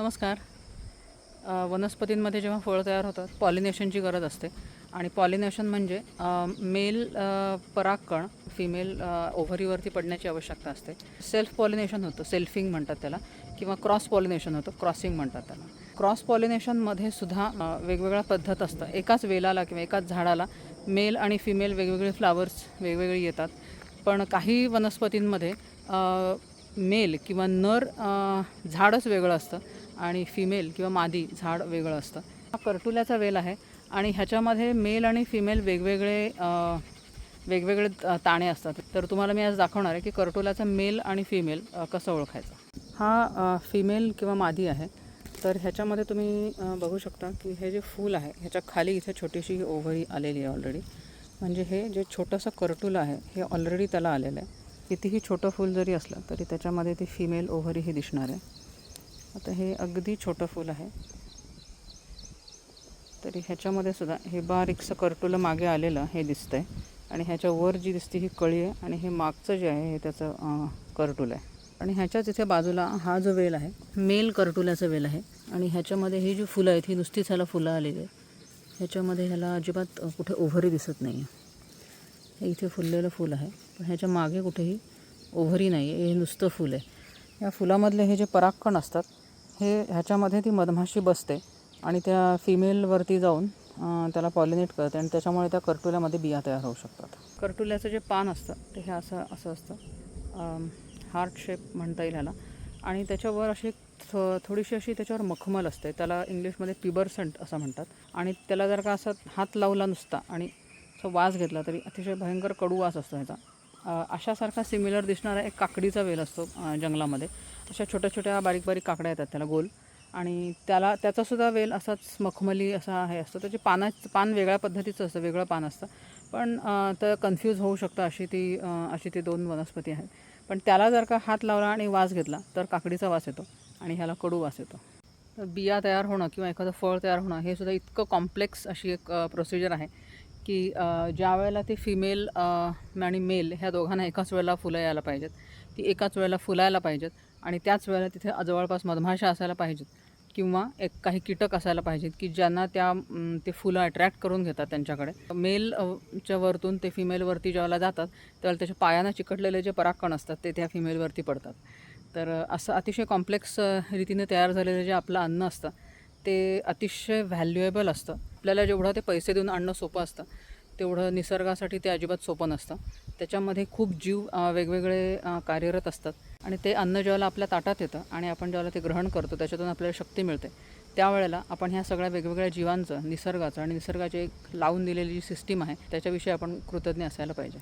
नमस्कार. वनस्पतींमध्ये जेव्हा फळं तयार होतात पॉलिनेशनची गरज असते. आणि पॉलिनेशन म्हणजे मेल परागकण फिमेल ओव्हरीवरती पडण्याची आवश्यकता असते. सेल्फ पॉलिनेशन होतं सेल्फिंग म्हणतात त्याला किंवा क्रॉस पॉलिनेशन होतं क्रॉसिंग म्हणतात त्याला. क्रॉस पॉलिनेशनमध्ये सुद्धा वेगवेगळ्या पद्धत असतं. एकाच वेलाला किंवा एकाच झाडाला मेल आणि फिमेल वेगवेगळे फ्लावर्स वेगवेगळे येतात. पण काही वनस्पतींमध्ये मेल किंवा नर झाडच वेगळं असतं. आणि फिमेल किंवा मादी झाड वेगळं असतं. हा कर्टुल्याचा वेल आहे आणि ह्याच्यामध्ये मेल आणि फिमेल वेगवेगळे वेगवेगळे ताणे असतात. तर तुम्हाला मी आज दाखवणार आहे की कर्टुल्याचा मेल आणि फिमेल कसं ओळखायचं. हा फिमेल किंवा मादी आहे. तर ह्याच्यामध्ये तुम्ही बघू शकता की हे जे फूल आहे ह्याच्या खाली इथे छोटीशी ओव्हरी आलेली आहे ऑलरेडी म्हणजे हे जे छोटंसं कर्टुलं आहे हे ऑलरेडी त्याला आलेलं आहे. कितीही छोटं फूल जरी असलं तरी त्याच्यामध्ये ती फिमेल ओव्हरी ही दिसणार आहे. आता हे अगदी छोटं फूल आहे. तरी ह्याच्यामध्ये सुद्धा हे बारीकसं कर्टुलं मागे आलेलं हे दिसतं आहे आणि ह्याच्या वर जी दिसते ही कळी आहे आणि हे मागचं जे आहे हे त्याचं कर्टुल कर्टुलं आहे. आणि ह्याच्याच इथे बाजूला हा जो वेल आहे मेल कर्टुल्याचा वेल आहे. आणि ह्याच्यामध्ये ही जी फुलं आहेत ही नुसतीच ह्याला फुलं आलेली आहे ह्याच्यामध्ये ह्याला अजिबात कुठे ओव्हरी दिसत नाही आहे हे इथे फुललेलं फूल आहे. पण ह्याच्या मागे कुठेही ओव्हरी नाही आहे हे नुसतं फूल आहे. या फुलामधले हे जे परागकण असतात हे ह्याच्यामध्ये ती मधमाशी बसते आणि त्या फिमेलवरती जाऊन त्याला पॉलिनेट करते आणि त्याच्यामुळे त्या कर्टुल्यामध्ये बिया तयार होऊ शकतात. कर्टुल्याचं जे पान असतं ते हे असं असं असतं. हार्ट शेप म्हणता येईल ह्याला. आणि त्याच्यावर अशी थो थोडीशी अशी त्याच्यावर मखमल असते. त्याला इंग्लिशमध्ये पिबरसंट असं म्हणतात. आणि त्याला जर का असा हात लावला नुसता आणि असं वास घेतला तरी अतिशय भयंकर कडू वास असतो ह्याचा. अशासारखा सिमिलर दिसणारा एक काकडीचा वेल असतो जंगलामध्ये. अशा छोट्या छोट्या बारीक बारीक काकड्या येतात त्याला गोल. आणि त्याला त्याचासुद्धा वेल असाच मखमली असा हे असतो. त्याचे पाना पान वेगळ्या पद्धतीचं असतं वेगळं पान असतं. पण तर कन्फ्यूज होऊ शकतं अशी ती अशी ती दोन वनस्पती आहेत. पण त्याला जर का हात लावला आणि वास घेतला तर काकडीचा वास येतो आणि ह्याला कडू वास येतो. तर बिया तयार होणं किंवा एखादं फळ तयार होणं हे सुद्धा इतकं कॉम्प्लेक्स अशी एक प्रोसिजर आहे. की ज्या वेळेला ते फिमेल आणि मेल ह्या दोघांना एकाच वेळेला फुलं यायला पाहिजेत. ती एकाच वेळेला फुलायला पाहिजेत आणि त्याच वेळेला तिथे जवळपास मधमाशा असायला पाहिजेत किंवा एक काही कीटक असायला पाहिजेत की ज्यांना त्या ते फुलं अट्रॅक्ट करून घेतात त्यांच्याकडे. मेलच्या वरतून ते फिमेलवरती ज्यावेळेला जातात त्यावेळेला त्याच्या पायांना चिकटलेले जे परागकण असतात ते त्या फिमेलवरती पडतात. तर असं अतिशय कॉम्प्लेक्स रीतीने तयार झालेलं जे आपलं अन्न असतं ते अतिशय व्हॅल्युएबल असतं. आपल्याला जेवढं ते पैसे देऊन आणणं सोपं असतं तेवढं निसर्गासाठी ते अजिबात सोपं नसतं. त्याच्यामध्ये खूप जीव वेगवेगळे कार्यरत असतात आणि ते अन्न ज्याला आपल्या ताटात येतं आणि आपण ज्यावेळेला ते ग्रहण करतो त्याच्यातून आपल्याला शक्ती मिळते. त्यावेळेला आपण ह्या सगळ्या वेगवेगळ्या जीवांचं निसर्गाचं आणि निसर्गाची एक लावून दिलेली जी सिस्टीम आहे त्याच्याविषयी आपण कृतज्ञ असायला पाहिजे.